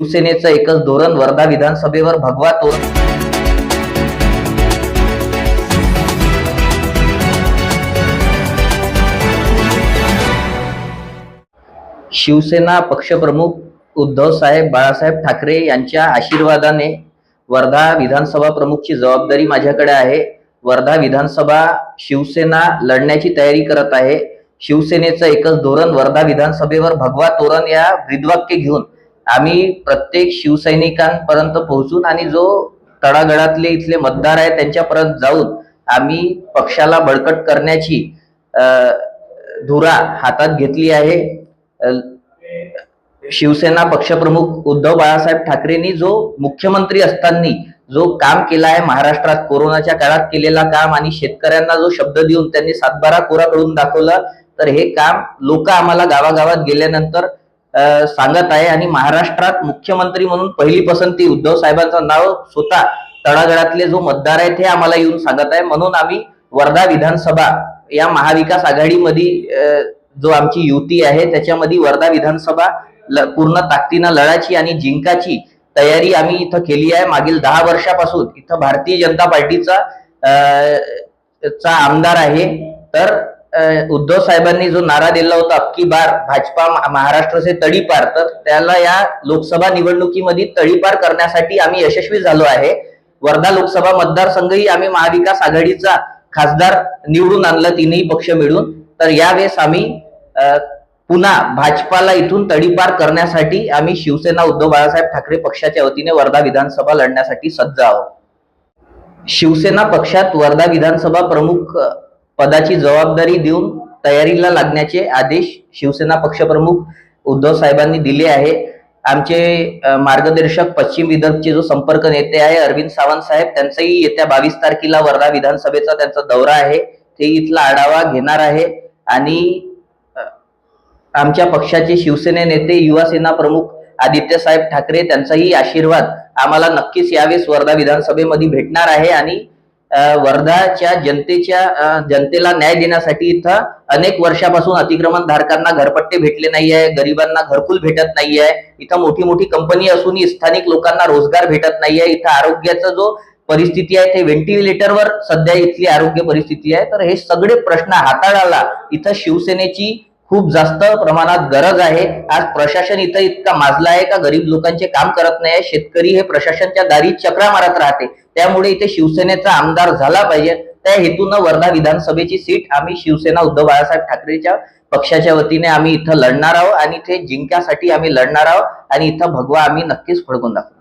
शिवसेनेचं एकच धोरण वर्धा विधानसभेवर भगवा तोरण शिवसेना पक्षप्रमुख उद्धव साहेब बाळासाहेब ठाकरे यांच्या आशीर्वादाने वर्धा विधानसभा प्रमुखची जबाबदारी माझ्याकडे आहे. वर्धा विधानसभा शिवसेना लढण्याची तयारी करत आहे. शिवसेनेचं एकच धोरण वर्धा विधानसभेवर भगवा तोरण या ब्रीदवाक्य घेऊन आम्ही प्रत्येक शिवसैनिकांपर्यंत पोहोचून आणि जो तळागळातले इथले मतदार आहेत त्यांच्यापर्यंत जाऊन आम्ही पक्षाला बळकट करण्याची धुरा हातात घेतली आहे. शिवसेना पक्षप्रमुख उद्धव बाळासाहेब ठाकरेंनी जो मुख्यमंत्री असताना जो काम केला आहे महाराष्ट्रात कोरोनाच्या काळात केलेला काम आणि शेतकऱ्यांना जो शब्द देऊन त्यांनी सातबारा कोरा करून दाखवला तर हे काम लोक आम्हाला गावागावात गेल्यानंतर सांगत आहे. आणि महाराष्ट्रात मुख्यमंत्री म्हणून पहिली पसंती उद्धव साहेबांचं नाव स्वतः तळागळातले जो मतदार आहेत हे आम्हाला येऊन सांगत आहे. म्हणून आम्ही वर्धा विधानसभा या महाविकास आघाडीमध्ये जो आमची युती आहे त्याच्यामध्ये वर्धा विधानसभा ल- पूर्ण ताकदीनं लढाची आणि जिंकाची तयारी आम्ही इथं केली आहे. मागील दहा वर्षापासून इथं भारतीय जनता पार्टीचा चा आमदार आहे. तर उद्धव साहेबांनी जो नारा दिला होता अबकी बार भाजपा महाराष्ट्र से तडीपार तर त्याला या लोकसभा निवडणुकीमध्ये तडीपार करण्यासाठी आम्ही यशस्वी झालो आहे. वर्धा लोकसभा मतदारसंघही आम्ही महाविकास आघाडीचा खासदार निवडून आणला तिन्ही पक्ष मिळून. तर यावेळेस आम्ही पुन्हा भाजपाला इथून तडीपार करण्यासाठी आम्ही शिवसेना उद्धव बाळासाहेब ठाकरे पक्षाच्या वतीने वर्धा विधानसभा लढण्यासाठी सज्ज आहोत. शिवसेना पक्षात वर्धा विधानसभा प्रमुख पदाची जबाबदारी देऊन तयारीला लागण्याचे आदेश शिवसेना पक्षप्रमुख उद्धव साहेबांनी दिले आहे. आमचे मार्गदर्शक पश्चिम विदर्भचे जो संपर्क नेते आहे अरविंद सावंत साहेब त्यांचाही येत्या बावीस तारखेला वर्धा विधानसभेचा त्यांचा दौरा आहे. ते इथला आढावा घेणार आहे. आणि आमच्या पक्षाचे शिवसेने नेते युवा सेना प्रमुख आदित्य साहेब ठाकरे त्यांचाही आशीर्वाद आम्हाला नक्कीच यावेळेस वर्धा विधानसभेमध्ये भेटणार आहे. आणि वर्धाच्या जनतेच्या जनतेला न्याय देण्यासाठी इथं अनेक वर्षापासून अतिक्रमण धारकांना घरपट्टे भेटले नाही आहे गरिबांना घरकुल भेटत नाही आहे इथं मोठी मोठी कंपनी असूनही स्थानिक लोकांना रोजगार भेटत नाही आहे इथं आरोग्याचा जो परिस्थिती आहे ते व्हेंटिलेटरवर सध्या इथली आरोग्य परिस्थिती आहे. तर हे सगळे प्रश्न हाताळायला इथं शिवसेनेची खूप जास्त प्रमाणात गरज आहे. आज प्रशासन इथं इतका माजला आहे का गरीब लोकांचे काम करत नाही आहे. शेतकरी हे प्रशासनच्या दारी चक्रा मारत राहते. त्यामुळे इथे शिवसेनेचा आमदार झाला पाहिजे. त्या हेतूनं वर्धा विधानसभेची सीट आम्ही शिवसेना उद्धव बाळासाहेब ठाकरेच्या पक्षाच्या वतीने आम्ही इथं लढणार आहोत आणि इथे जिंक्यासाठी आम्ही लढणार आहोत आणि इथं भगवा आम्ही नक्कीच फडकून दाखवू.